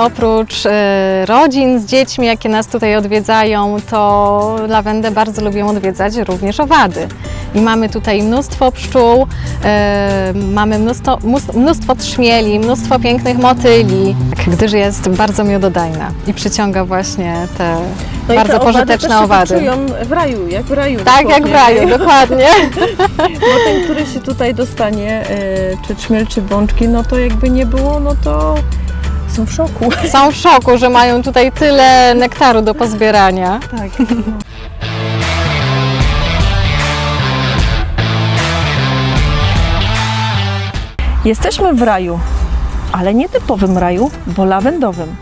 Oprócz e, rodzin z dziećmi, jakie nas tutaj odwiedzają, to lawendę bardzo lubią odwiedzać również owady. I mamy tutaj mnóstwo pszczół, e, mamy mnóstwo, mnóstwo trzmieli, mnóstwo pięknych motyli, gdyż jest bardzo miododajna i przyciąga właśnie te No bardzo te owady pożyteczne też się owady. w raju, jak w raju. Tak, jak w raju, dokładnie. Bo ten, który się tutaj dostanie, e, czy trzmiel, czy bączki, no to jakby nie było, no to są w szoku. Są w szoku, że mają tutaj tyle nektaru do pozbierania. Tak. Jesteśmy w raju, ale nie typowym raju, bo lawendowym.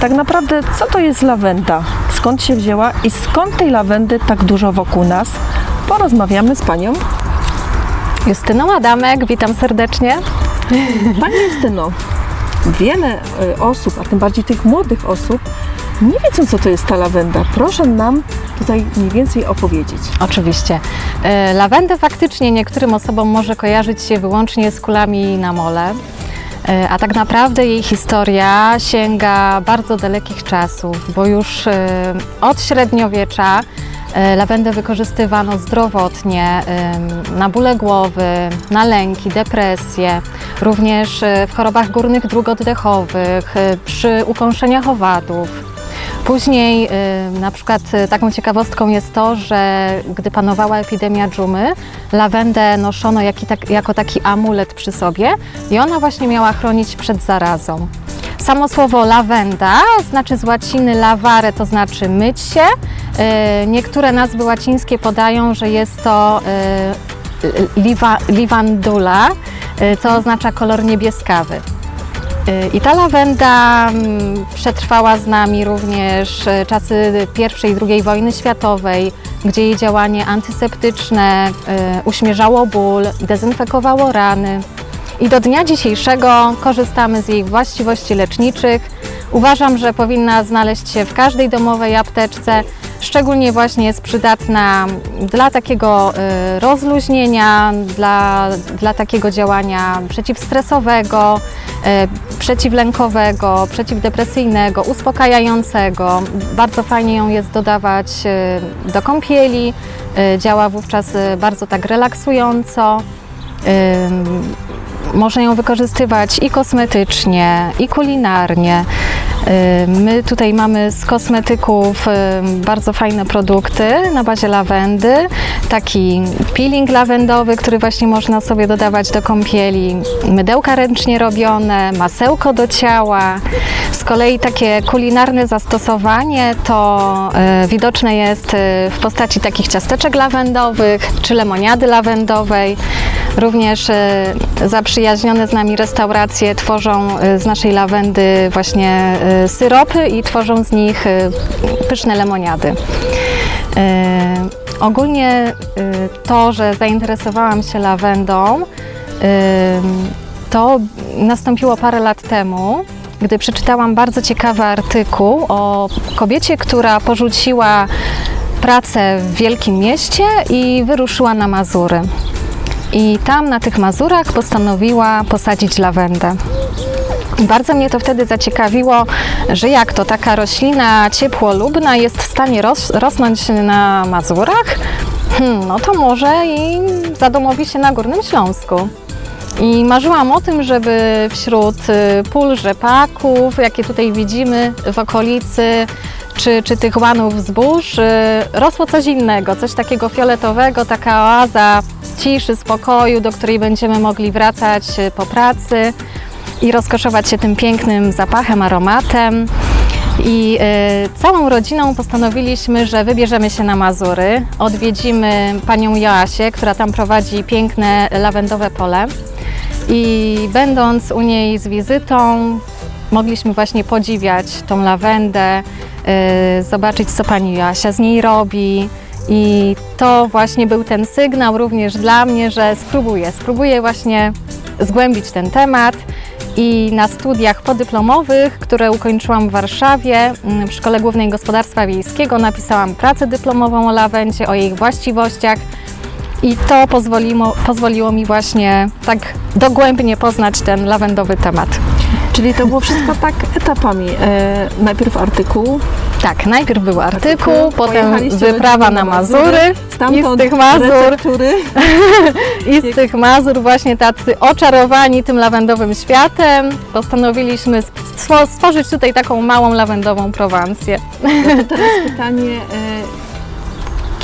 Tak naprawdę, co to jest lawenda? Skąd się wzięła i skąd tej lawendy tak dużo wokół nas? Porozmawiamy z panią. Justyną Adamek, witam serdecznie. Pani Justyno, wiele y, osób, a tym bardziej tych młodych osób, nie wiedzą, co to jest ta lawenda. Proszę nam tutaj mniej więcej opowiedzieć. Oczywiście. E, Lawendę faktycznie niektórym osobom może kojarzyć się wyłącznie z kulami na mole, e, a tak naprawdę jej historia sięga bardzo dalekich czasów, bo już e, od średniowiecza e, lawendę wykorzystywano zdrowotnie na bóle głowy, na lęki, depresje, również e, w chorobach górnych dróg oddechowych, e, przy ukąszeniach owadów. Później na przykład taką ciekawostką jest to, że gdy panowała epidemia dżumy, lawendę noszono tak, jako taki amulet przy sobie i ona właśnie miała chronić przed zarazą. Samo słowo lawenda znaczy z łaciny lavare, to znaczy myć się. Y, Niektóre nazwy łacińskie podają, że jest to y, liwa, livandula, y, co oznacza kolor niebieskawy. I ta lawenda mm, przetrwała z nami również czasy I i II wojny światowej, gdzie jej działanie antyseptyczne uśmierzało ból, dezynfekowało rany. I do dnia dzisiejszego korzystamy z jej właściwości leczniczych. Uważam, że powinna znaleźć się w każdej domowej apteczce. Szczególnie właśnie jest przydatna dla takiego y, rozluźnienia, dla, dla takiego działania przeciwstresowego, y, przeciwlękowego, przeciwdepresyjnego, uspokajającego. Bardzo fajnie ją jest dodawać y, do kąpieli. Działa wówczas bardzo tak relaksująco. Można ją wykorzystywać i kosmetycznie, i kulinarnie. My tutaj mamy z kosmetyków bardzo fajne produkty na bazie lawendy. Taki peeling lawendowy, który właśnie można sobie dodawać do kąpieli. Mydełka ręcznie robione, masełko do ciała. Z kolei takie kulinarne zastosowanie to y, widoczne jest y, w postaci takich ciasteczek lawendowych czy lemoniady lawendowej. Również e, zaprzyjaźnione z nami restauracje tworzą e, z naszej lawendy właśnie e, syropy i tworzą z nich pyszne lemoniady. Ogólnie to, że zainteresowałam się lawendą, to nastąpiło parę lat temu, gdy przeczytałam bardzo ciekawy artykuł o kobiecie, która porzuciła pracę w wielkim mieście i wyruszyła na Mazury. I tam na tych Mazurach postanowiła posadzić lawendę. Bardzo mnie to wtedy zaciekawiło, że jak to taka roślina ciepłolubna jest w stanie ros rosnąć na Mazurach, hmm, no to może i zadomowi się na Górnym Śląsku. I marzyłam o tym, żeby wśród y, pól rzepaków, jakie tutaj widzimy w okolicy, czy, czy tych łanów zbóż, y, rosło coś innego, coś takiego fioletowego, taka oaza ciszy, spokoju, do której będziemy mogli wracać y, po pracy i rozkoszować się tym pięknym zapachem, aromatem. I y, całą rodziną postanowiliśmy, że wybierzemy się na Mazury, odwiedzimy panią Joasię, która tam prowadzi piękne lawendowe pole. I będąc u niej z wizytą, mogliśmy właśnie podziwiać tą lawendę, y, zobaczyć, co pani Joasia z niej robi. I to właśnie był ten sygnał również dla mnie, że spróbuję, spróbuję właśnie zgłębić ten temat. I na studiach podyplomowych, które ukończyłam w Warszawie mm, w Szkole Głównej Gospodarstwa Wiejskiego, napisałam pracę dyplomową o lawendzie, o jej właściwościach. I to pozwoliło, pozwoliło mi właśnie tak dogłębnie poznać ten lawendowy temat. Czyli to było wszystko tak etapami. E, najpierw artykuł, Tak, najpierw był artykuł, potem wyprawa na Mazury, i z tych Mazur. I z tych Mazur właśnie tacy oczarowani tym lawendowym światem postanowiliśmy stwo- stworzyć tutaj taką małą lawendową Prowansję. Teraz pytanie, e,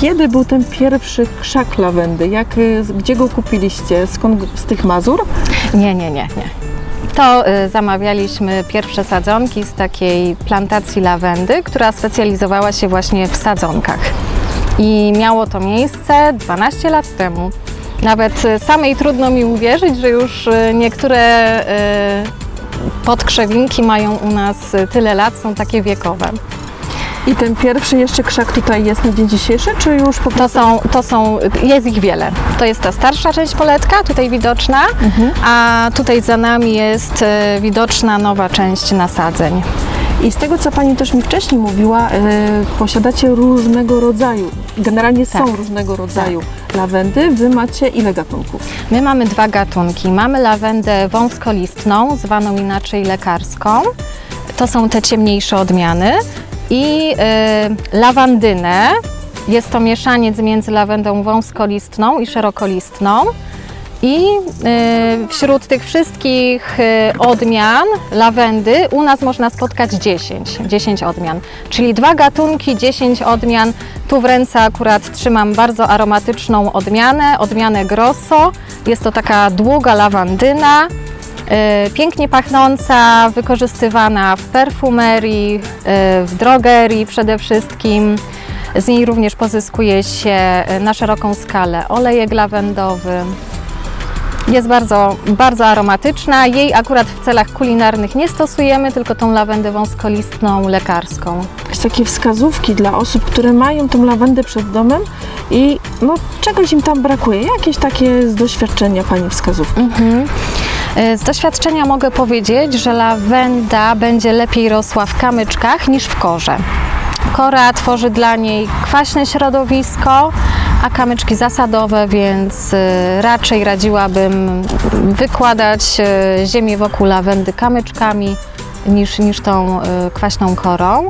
kiedy był ten pierwszy krzak lawendy? Jak, e, gdzie go kupiliście? Skąd? Z tych Mazur? Nie, nie, nie, nie. To y, zamawialiśmy pierwsze sadzonki z takiej plantacji lawendy, która specjalizowała się właśnie w sadzonkach. I miało to miejsce 12 lat temu. Nawet y, samej trudno mi uwierzyć, że już y, niektóre podkrzewinki mają u nas tyle lat, są takie wiekowe. I ten pierwszy jeszcze krzak tutaj jest na dzień dzisiejszy, czy już po To prostu? są, to są, jest ich wiele. To jest ta starsza część poletka, tutaj widoczna, a tutaj za nami jest e, widoczna nowa część nasadzeń. I z tego, co Pani też mi wcześniej mówiła, e, posiadacie różnego rodzaju, generalnie są Tak. różnego rodzaju lawendy. Wy macie ile gatunków? My mamy dwa gatunki. Mamy lawendę wąskolistną, zwaną inaczej lekarską. To są te ciemniejsze odmiany. I y, lawandynę. Jest to mieszaniec między lawendą wąskolistną i szerokolistną. I y, wśród tych wszystkich y, odmian lawendy u nas można spotkać 10, 10 odmian. Czyli dwa gatunki, 10 odmian. Tu w ręce akurat trzymam bardzo aromatyczną odmianę, odmianę Grosso. Jest to taka długa lawandyna, pięknie pachnąca, wykorzystywana w perfumerii, y, w drogerii przede wszystkim. Z niej również pozyskuje się y, na szeroką skalę olejek lawendowy. Jest bardzo, bardzo aromatyczna. Jej akurat w celach kulinarnych nie stosujemy, tylko tą lawendę wąskolistną lekarską. Jakieś takie wskazówki dla osób, które mają tą lawendę przed domem i no, czegoś im tam brakuje. Jakieś takie z doświadczenia Pani wskazówki? Y, Z doświadczenia mogę powiedzieć, że lawenda będzie lepiej rosła w kamyczkach niż w korze. Kora tworzy dla niej kwaśne środowisko, a kamyczki zasadowe, więc y, raczej radziłabym wykładać y, ziemię wokół lawendy kamyczkami niż, niż tą kwaśną korą.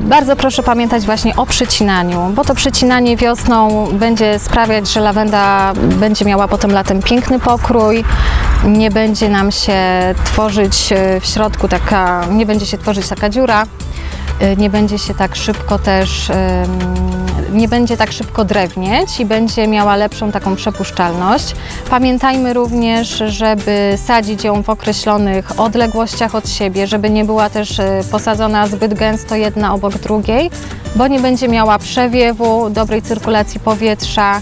Bardzo proszę pamiętać właśnie o przycinaniu, bo to przycinanie wiosną będzie sprawiać, że lawenda będzie miała potem latem piękny pokrój, nie będzie nam się tworzyć e, w środku taka, nie będzie się tworzyć taka dziura, nie będzie się tak szybko też, nie będzie tak szybko drewnieć i będzie miała lepszą taką przepuszczalność. Pamiętajmy również, żeby sadzić ją w określonych odległościach od siebie, żeby nie była też e, posadzona zbyt gęsto jedna obok drugiej, bo nie będzie miała przewiewu, dobrej cyrkulacji powietrza.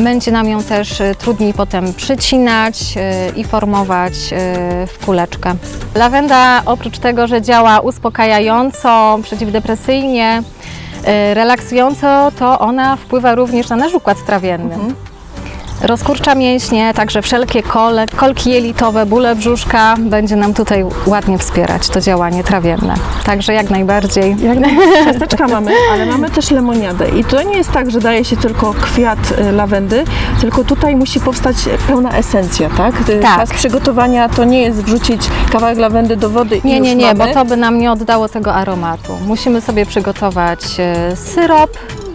Będzie nam ją też e, trudniej potem przycinać e, i formować e, w kuleczkę. Lawenda oprócz tego, że działa uspokajająco, przeciwdepresyjnie, relaksująco, to ona wpływa również na nasz układ trawienny. Rozkurcza mięśnie, także wszelkie kole, kolki jelitowe, bóle brzuszka będzie nam tutaj ładnie wspierać to działanie trawienne. Także jak najbardziej. Jak na ciasteczka mamy, ale mamy też lemoniadę. I to nie jest tak, że daje się tylko kwiat y, lawendy, tylko tutaj musi powstać pełna esencja, tak? Y, Tak. Czas przygotowania to nie jest wrzucić kawałek lawendy do wody i Nie, już nie, nie, mamy. bo to by nam nie oddało tego aromatu. Musimy sobie przygotować e,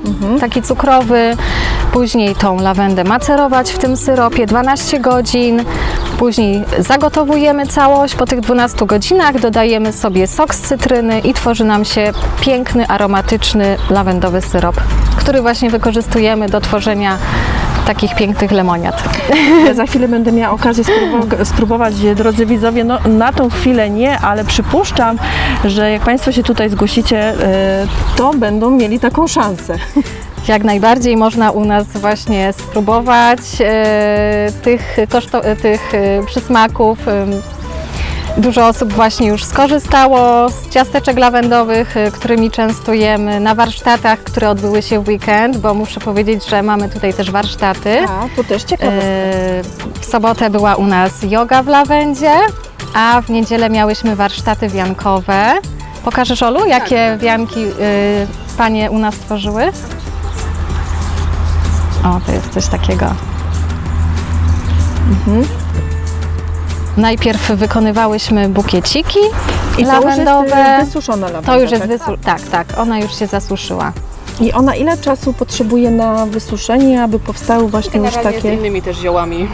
syrop, taki cukrowy, później tą lawendę macerować w tym syropie 12 godzin, później zagotowujemy całość, po tych 12 godzinach dodajemy sobie sok z cytryny i tworzy nam się piękny, aromatyczny lawendowy syrop, który właśnie wykorzystujemy do tworzenia takich pięknych lemoniad. Ja za chwilę będę miała okazję spróbować, drodzy widzowie, no na tą chwilę nie, ale przypuszczam, że jak Państwo się tutaj zgłosicie, y, to będą mieli taką szansę. Jak najbardziej można u nas właśnie spróbować e, tych, koszto, e, tych e, przysmaków. Dużo osób właśnie już skorzystało z ciasteczek lawendowych, e, którymi częstujemy na warsztatach, które odbyły się w weekend, bo muszę powiedzieć, że mamy tutaj też warsztaty. A, to też ciekawe. E, W sobotę była u nas yoga w lawendzie, a w niedzielę miałyśmy warsztaty wiankowe. Pokażesz Olu, jakie wianki y, panie u nas tworzyły? O, to jest coś takiego. Najpierw wykonywałyśmy bukieciki I to już lawendowe. jest wysuszona lawenda. To już jest tak? wysu- tak, tak, ona już się zasuszyła. I ona ile czasu potrzebuje na wysuszenie, aby powstały właśnie już Generalnie takie z innymi też ziołami.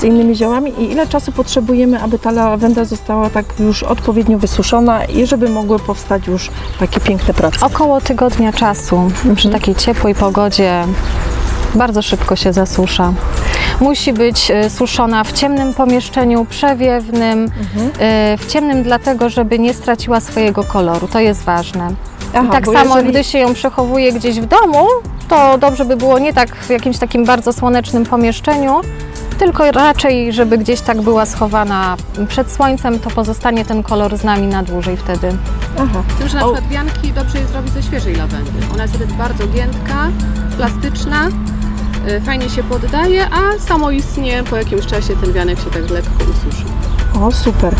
z innymi ziołami? I ile czasu potrzebujemy, aby ta lawenda została tak już odpowiednio wysuszona i żeby mogły powstać już takie piękne prace? Około tygodnia czasu przy takiej ciepłej pogodzie bardzo szybko się zasusza. Musi być e, suszona w ciemnym pomieszczeniu przewiewnym, e, w ciemnym dlatego, żeby nie straciła swojego koloru. To jest ważne. Aha, I tak samo, jeżeli- gdy się ją przechowuje gdzieś w domu, to dobrze by było nie tak w jakimś takim bardzo słonecznym pomieszczeniu, tylko raczej, żeby gdzieś tak była schowana przed słońcem, to pozostanie ten kolor z nami na dłużej wtedy. Aha. Z tym, że na O. przykład wianki dobrze jest robić ze świeżej lawendy. Ona jest wtedy bardzo giętka, plastyczna, fajnie się poddaje, a samoistnie po jakimś czasie ten wianek się tak lekko ususzy. O, super.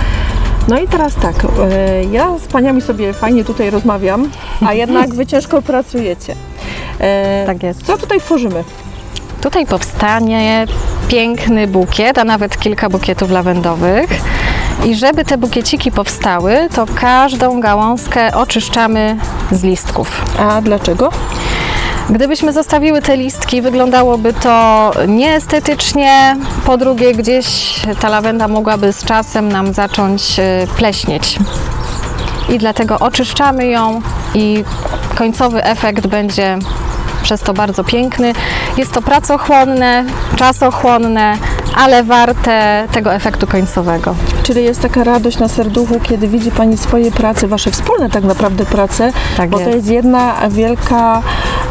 No i teraz tak, e, ja z paniami sobie fajnie tutaj rozmawiam, a jednak wy ciężko pracujecie. E, Tak jest. Co tutaj tworzymy? Tutaj powstanie piękny bukiet, a nawet kilka bukietów lawendowych. I żeby te bukieciki powstały, to każdą gałązkę oczyszczamy z listków. A dlaczego? Gdybyśmy zostawiły te listki, wyglądałoby to nieestetycznie. Po drugie, gdzieś ta lawenda mogłaby z czasem nam zacząć e, pleśnieć. I dlatego oczyszczamy ją i końcowy efekt będzie przez to bardzo piękny. Jest to pracochłonne, czasochłonne, ale warte tego efektu końcowego. Czyli jest taka radość na serduchu, kiedy widzi Pani swoje prace, Wasze wspólne tak naprawdę prace, Tak bo to jest. jest jedna wielka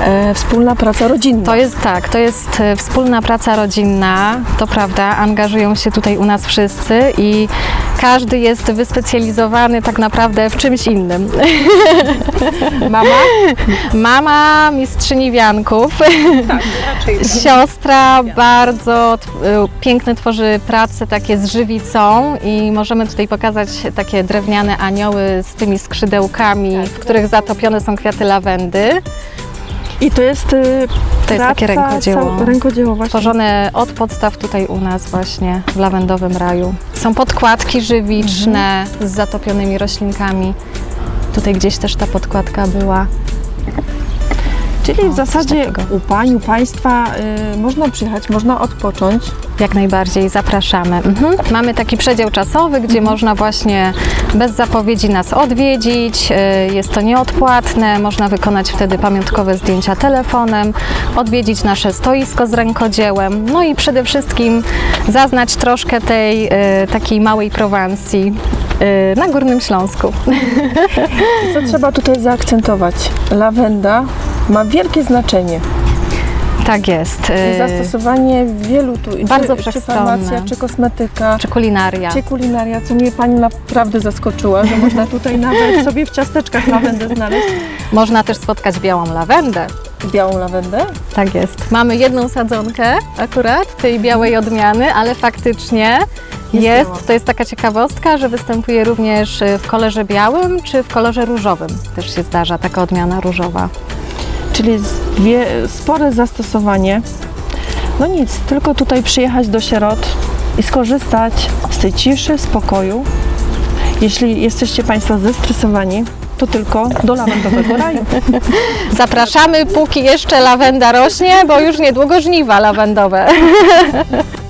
e, wspólna praca rodzinna. To jest tak, to jest e, wspólna praca rodzinna, to prawda, angażują się tutaj u nas wszyscy i każdy jest wyspecjalizowany tak naprawdę w czymś innym. Mama? Mama mistrzyni wianków, Raczej siostra bardzo t- y, piękne tworzy prace takie z żywicą i możemy tutaj pokazać takie drewniane anioły z tymi skrzydełkami, w których zatopione są kwiaty lawendy. I to jest e, To jest takie rękodzieło. rękodzieło właśnie. Tworzone od podstaw tutaj u nas właśnie w lawendowym raju. Są podkładki żywiczne z zatopionymi roślinkami. Tutaj gdzieś też ta podkładka była. Czyli w O, zasadzie u Pań, u Państwa y, można przyjechać, można odpocząć. Jak najbardziej zapraszamy. Mhm. Mamy taki przedział czasowy, gdzie można właśnie bez zapowiedzi nas odwiedzić. Y, Jest to nieodpłatne, można wykonać wtedy pamiątkowe zdjęcia telefonem, odwiedzić nasze stoisko z rękodziełem, no i przede wszystkim zaznać troszkę tej y, takiej małej Prowansji y, na Górnym Śląsku. Co trzeba tutaj zaakcentować? Lawenda ma wielkie znaczenie. Tak jest. I Y, zastosowanie wielu tu, bardzo czy, czy farmacja, czy kosmetyka, Czy kulinaria. czy kulinaria, co mnie Pani naprawdę zaskoczyła, że można tutaj nawet sobie w ciasteczkach lawendę znaleźć. Można też spotkać białą lawendę. Białą lawendę. Tak jest. Mamy jedną sadzonkę akurat tej białej odmiany, ale faktycznie Jest jest, to jest taka ciekawostka, że występuje również y, w kolorze białym czy w kolorze różowym. Też się zdarza taka odmiana różowa. Czyli spore zastosowanie. No nic, tylko tutaj przyjechać do sierot i skorzystać z tej ciszy, spokoju. Jeśli jesteście Państwo zestresowani, to tylko do lawendowego raju. Zapraszamy, póki jeszcze lawenda rośnie, bo już niedługo żniwa lawendowe.